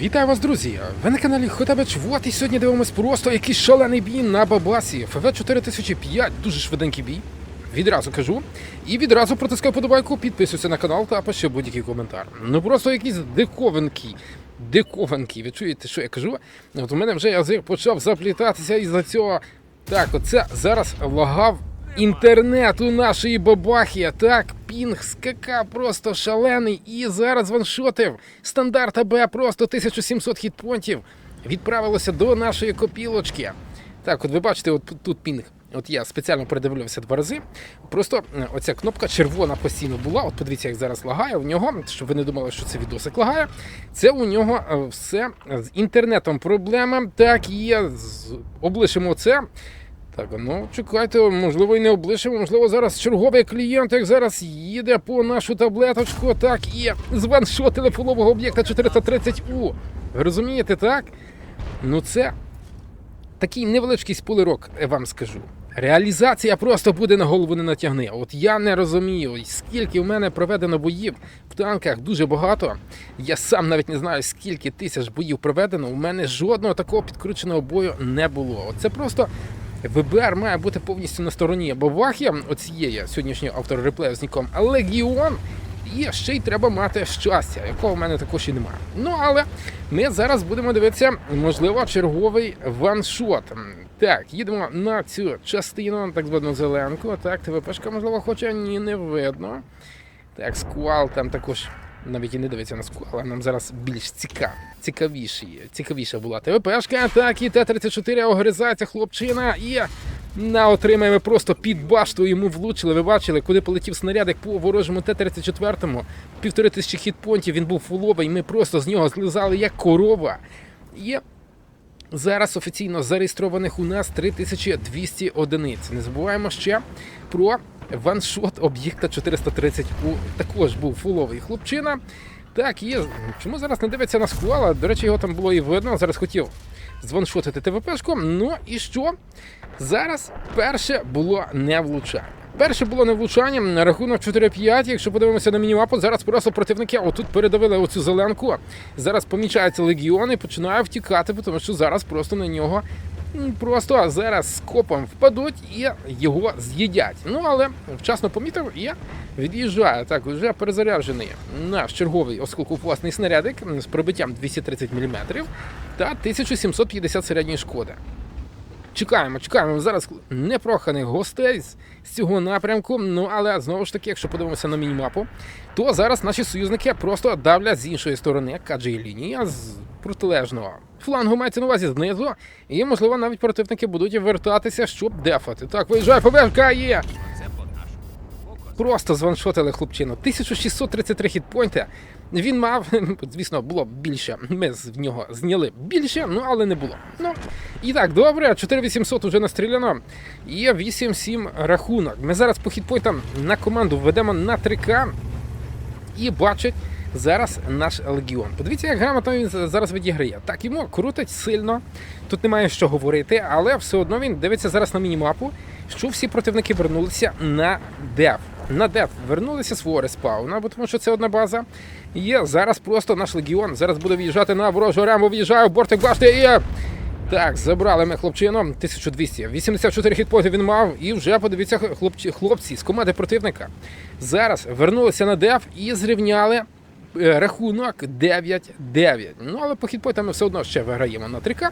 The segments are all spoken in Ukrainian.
Вітаю вас, друзі! Ви на каналі Хотабич Вот і сьогодні дивимось просто якийсь шалений бій на Бабасі. ФВ 4005, дуже швиденький бій. Відразу кажу. І відразу протискаю подобайку, підписуйся на канал та пиши будь-який коментар. Ну просто якийсь диковинкий. Диковинкий. Ви чуєте, що я кажу? От у мене вже язик почав заплітатися із-за цього. Так, оце зараз лагав інтернет у нашої бабахи. Так, пінг скакав просто шалений і зараз ваншотив. Стандарт АБ просто 1700 хітпонтів. Відправилося до нашої копілочки. Так, от ви бачите, от тут пінг. От я спеціально передивлявся два рази. Просто е, оця кнопка червона постійно була. От подивіться, як зараз лагає. У нього, щоб ви не думали, що це відосик лагає. Це у нього е, все з інтернетом проблема. Так, є. Облишимо це. Так, ну чекайте, можливо, і не облишимо. Можливо, зараз черговий клієнт, як зараз їде по нашу таблеточку, так і званшотили полового об'єкта 430У. Ви розумієте, так? Ну це такий невеличкий спойлерок, я вам скажу. Реалізація просто буде на голову не натягне. От я не розумію, скільки в мене проведено боїв в танках дуже багато. Я сам навіть не знаю, скільки тисяч боїв проведено. У мене жодного такого підкрученого бою не було. От Це просто ВБР має бути повністю на стороні Бавахи, оцієї сьогоднішнього автора реплею з ніком Легіон. І ще й треба мати щастя, якого в мене також і немає. Ну але ми зараз будемо дивитися, можливо, черговий ваншот. Так, їдемо на цю частину, так звану зеленку. Так, ТВПшка, можливо, хоча ні, не видно. Так, сквал там також навіть і не дивиться на сквал, а нам зараз більш цікав, цікавіші, цікавіша була ТВПшка. Так, і Т-34 огризається хлопчина і на отримаємо просто під башту йому влучили. Ви бачили, куди полетів снарядик по ворожому Т-34. Півтори тисячі хітпонтів, він був фуловий, ми просто з нього злизали як корова. І Зараз офіційно зареєстрованих у нас 3200 одиниць. Не забуваємо ще про ваншот об'єкта 430 у також був фуловий хлопчина. Так, є. Чому зараз не дивиться на сквала? До речі, його там було і видно. Зараз хотів званшотити ТВПшку. Ну і що? Зараз перше було не влучання. Перше було не влучання на рахунок 4-5. Якщо подивимося на мінімапу, зараз просто противники отут передавили оцю зеленку. Зараз помічається легіон і починає втікати, тому що зараз просто на нього просто зараз скопом впадуть і його з'їдять. Ну але вчасно помітив і від'їжджаю. Так, вже перезаряджений наш черговий осколкопластний снарядик з пробиттям 230 мм та 1750 середньої шкоди. Чекаємо, чекаємо зараз непроханих гостей з, цього напрямку. Ну але знову ж таки, якщо подивимося на мінімапу, то зараз наші союзники просто давлять з іншої сторони, адже і лінія з протилежного флангу мається на увазі знизу, і можливо навіть противники будуть вертатися, щоб дефати. Так, виїжджає ФБРК, є! Просто званшотили хлопчину. 1633 хітпойнти. Він мав, звісно, було більше. Ми з нього зняли більше, ну але не було. Ну і так, добре, 4800 вже настріляно. І 8-7 рахунок. Ми зараз по хітпойнтам на команду введемо на 3К і бачить зараз наш легіон. Подивіться, як грамотно він зараз відіграє. Так, йому крутить сильно. Тут немає що говорити, але все одно він дивиться зараз на мінімапу, що всі противники вернулися на деф. На деф вернулися свого респауна, бо тому що це одна база. І зараз просто наш легіон зараз буде в'їжджати на ворожу раму, в'їжджає в бортик башти і. Так, забрали ми хлопчину 1200. 84 хітпоінти він мав, і вже подивіться, хлопці, хлопці з команди противника. Зараз вернулися на деф і зрівняли е, рахунок 9-9. Ну, але по хітпоінтам ми все одно ще виграємо на 3К.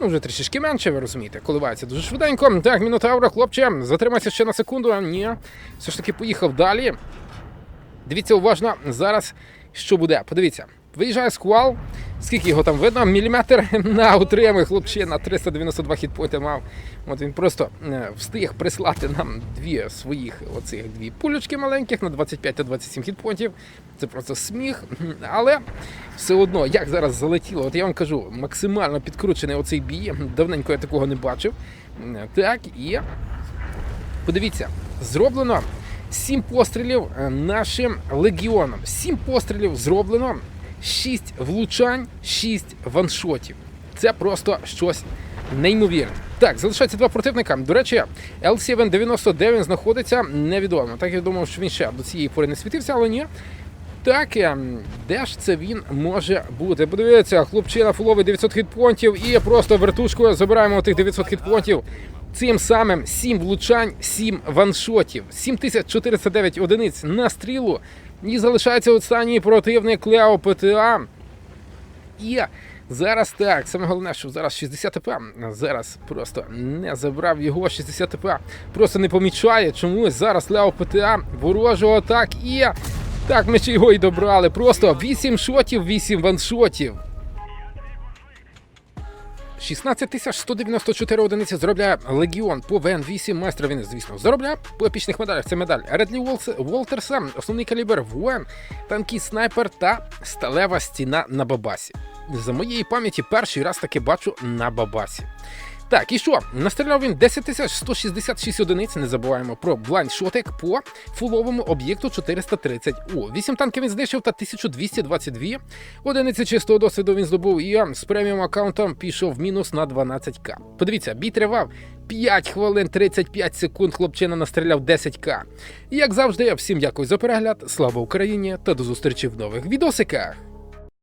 Ну, вже трішечки менше, ви розумієте, коливається дуже швиденько. Так, Мінотавра, хлопче, затримайся ще на секунду. Ні, все ж таки поїхав далі. Дивіться уважно зараз, що буде. Подивіться. Виїжджає сквал, скільки його там видно, міліметр на утримує хлопчина, 392 хітпойнти мав. От він просто е, встиг прислати нам дві своїх оцих дві пулючки маленьких на 25 та 27 хітпойнтів. Це просто сміх. Але все одно, як зараз залетіло, от я вам кажу, максимально підкручений оцей бій. Давненько я такого не бачив. Так, і подивіться, зроблено. Сім пострілів е, нашим легіоном. Сім пострілів зроблено, шість влучань, шість ваншотів. Це просто щось неймовірне. Так, залишається два противника. До речі, L790, де він знаходиться, невідомо. Так я думав, що він ще до цієї пори не світився, але ні. так, ем, де ж це він може бути? Подивіться, хлопчина фуловий 900 хітпонтів і просто вертушкою забираємо тих 900 хітпонтів. Цим самим 7 влучань, 7 ваншотів, 7409 одиниць на стрілу. І залишається останній противник Лео ПТА. І зараз так, саме головне, що зараз 60 ТП. Зараз просто не забрав його 60 ТП. Просто не помічає чомусь. Зараз Лео ПТА ворожого так і. Так, ми ще його і добрали. Просто 8 шотів, 8 ваншотів. 16 194 одиниці заробляє Легіон по ВН8 майстра він, звісно, заробляє по епічних медалях. Це медаль Редлі Волтерса, основний калібр ВН, танкий снайпер та сталева стіна на Бабасі. За моєї пам'яті перший раз таки бачу на Бабасі. Так, і що? Настріляв він 10 166 одиниць. Не забуваємо про блайндшотик по фуловому об'єкту 430 у 8 танків він знищив та 1222 одиниці чистого досвіду він здобув. І з преміум аккаунтом пішов мінус на 12к. Подивіться, бій тривав 5 хвилин 35 секунд. Хлопчина настріляв 10к. І як завжди, всім дякую за перегляд. Слава Україні та до зустрічі в нових відосиках.